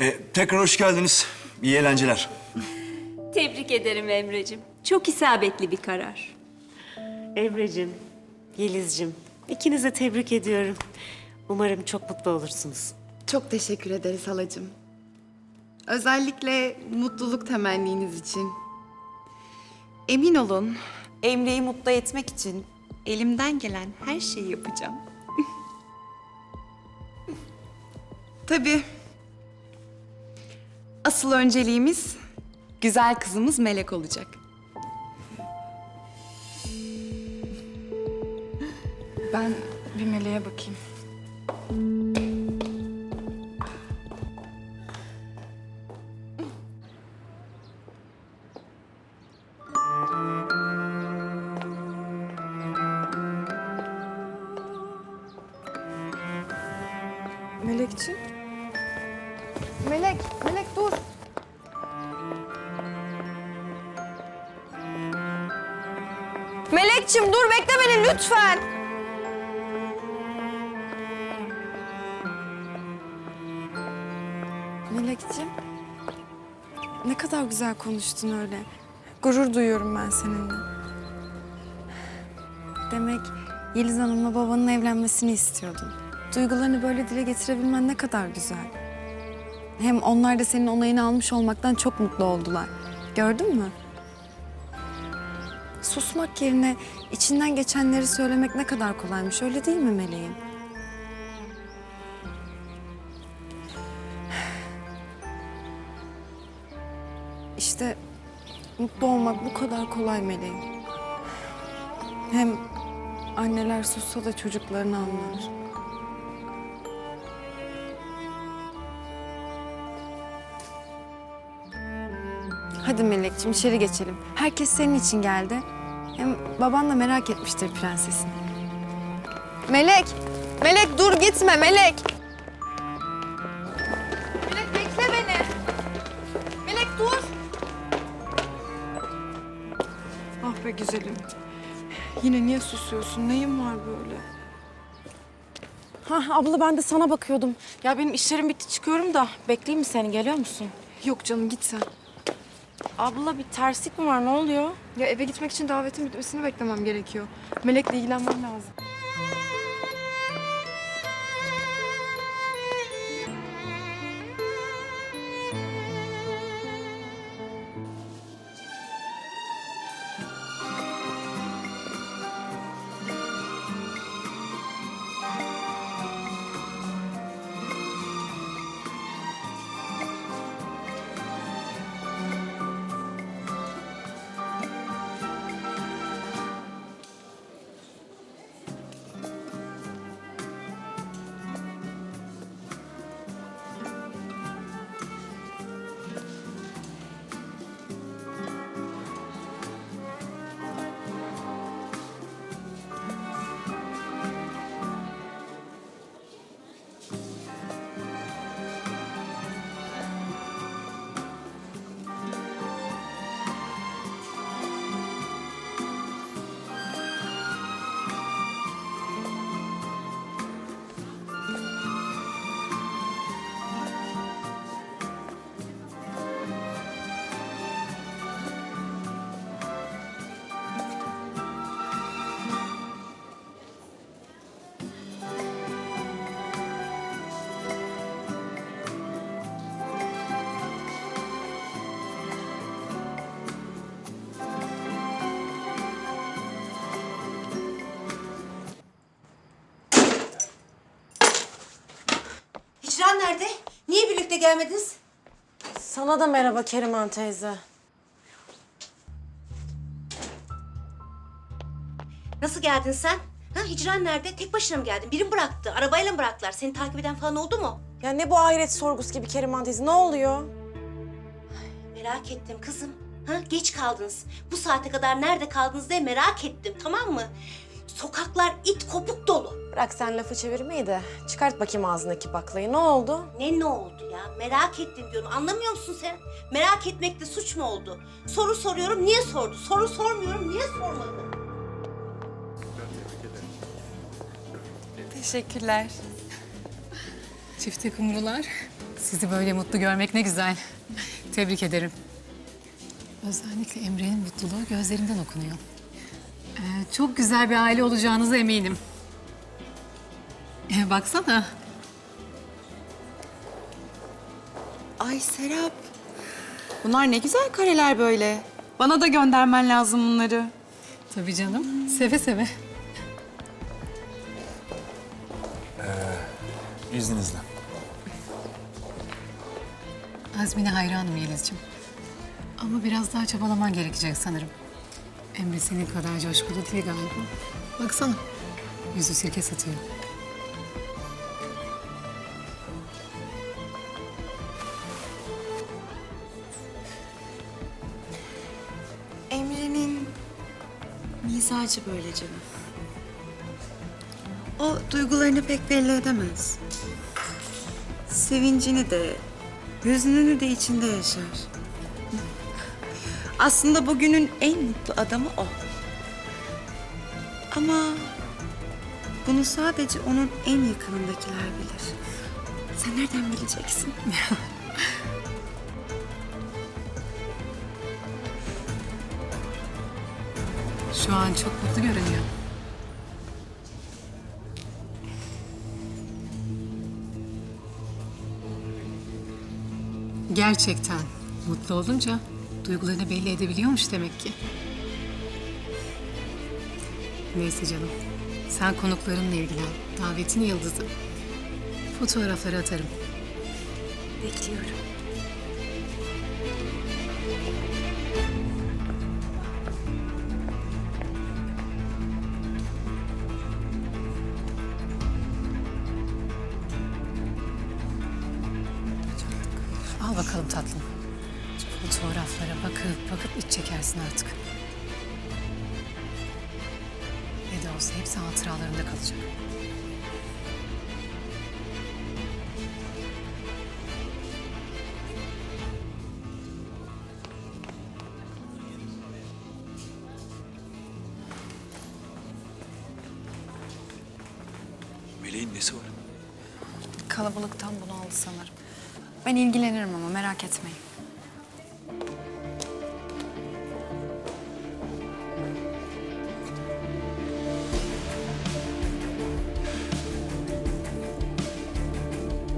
E, tekrar hoş geldiniz. İyi eğlenceler. Tebrik ederim Emre'cim. Çok isabetli bir karar. Emre'cim, Yeliz'cim ikinizi de tebrik ediyorum. Umarım çok mutlu olursunuz. Çok teşekkür ederiz halacığım. Özellikle mutluluk temenniniz için. Emin olun, Emre'yi mutlu etmek için elimden gelen her şeyi yapacağım. Tabii. Asıl önceliğimiz güzel kızımız Melek olacak. Ben bir meleğe bakayım. Melekciğim. Melek, Melek dur. Melekçim dur bekle beni lütfen. Melekciğim. Ne kadar güzel konuştun öyle. Gurur duyuyorum ben seninle. Demek Yeliz Hanım'la babanın evlenmesini istiyordun. Duygularını böyle dile getirebilmen ne kadar güzel. Hem onlar da senin onayını almış olmaktan çok mutlu oldular. Gördün mü? Susmak yerine içinden geçenleri söylemek ne kadar kolaymış öyle değil mi Meleğim? İşte mutlu olmak bu kadar kolay Meleğim. Hem anneler sussa da çocuklarını anlar. Hadi Melekciğim içeri geçelim. Herkes senin için geldi. Hem baban da merak etmiştir prensesini. Melek! Melek dur gitme Melek! Melek bekle beni. Melek dur. Ah be güzelim. Yine niye susuyorsun? Neyin var böyle? Ha abla ben de sana bakıyordum. Ya benim işlerim bitti çıkıyorum da bekleyeyim mi seni geliyor musun? Yok canım git sen. Abla bir terslik mi var ne oluyor? Ya eve gitmek için davetin bitmesini beklemem gerekiyor. Melek'le ilgilenmem lazım. Birlikte gelmediniz? Sana da merhaba Keriman teyze. Nasıl geldin sen? Ha, Hicran nerede? Tek başına mı geldin? Biri mi bıraktı? Arabayla mı bıraktılar? Seni takip eden falan oldu mu? Ya ne bu ahiret sorgusu gibi Keriman teyze ne oluyor? Merak ettim kızım. Ha, geç kaldınız. Bu saate kadar nerede kaldınız diye merak ettim tamam mı? Sokaklar it kopuk dolu. Bırak sen lafı çevirmeyi de çıkart bakayım ağzındaki baklayı ne oldu? Ne ne oldu ya? Merak ettim diyorum. Anlamıyor musun sen? Merak etmek de suç mu oldu? Soru soruyorum niye sordu? Soru sormuyorum niye sormadı? Teşekkürler. Çifte kumrular. Sizi böyle mutlu görmek ne güzel. Tebrik ederim. Özellikle Emre'nin mutluluğu gözlerinden okunuyor. Ee, çok güzel bir aile olacağınıza eminim. Ee, baksana. Ay Serap. Bunlar ne güzel kareler böyle. Bana da göndermen lazım bunları. Tabii canım. Seve seve. İzninizle. Azmine hayranım Yeliz'ciğim. Ama biraz daha çabalaman gerekecek sanırım. Emre senin kadar coşkulu değil galiba. Baksana. Yüzü sirke satıyor. Emre'nin mizacı böyle canım. O duygularını pek belli edemez. Sevincini de, hüznünü de içinde yaşar. Aslında bugünün en mutlu adamı o. Ama bunu sadece onun en yakınındakiler bilir. Sen nereden bileceksin? Şu an çok mutlu görünüyor. Gerçekten mutlu olunca duygularını belli edebiliyormuş demek ki. Neyse canım. Sen konuklarınla ilgilen. Davetin yıldızı. Fotoğrafları atarım. Bekliyorum. Al bakalım tatlım. Fotoğraflara bakıp bakıp iç çekersin artık. Ne de olsa hepsi hatıralarında kalacak. Meleğin nesi var? Kalabalıktan bunu aldı sanırım. Ben ilgilenirim ama merak etmeyin.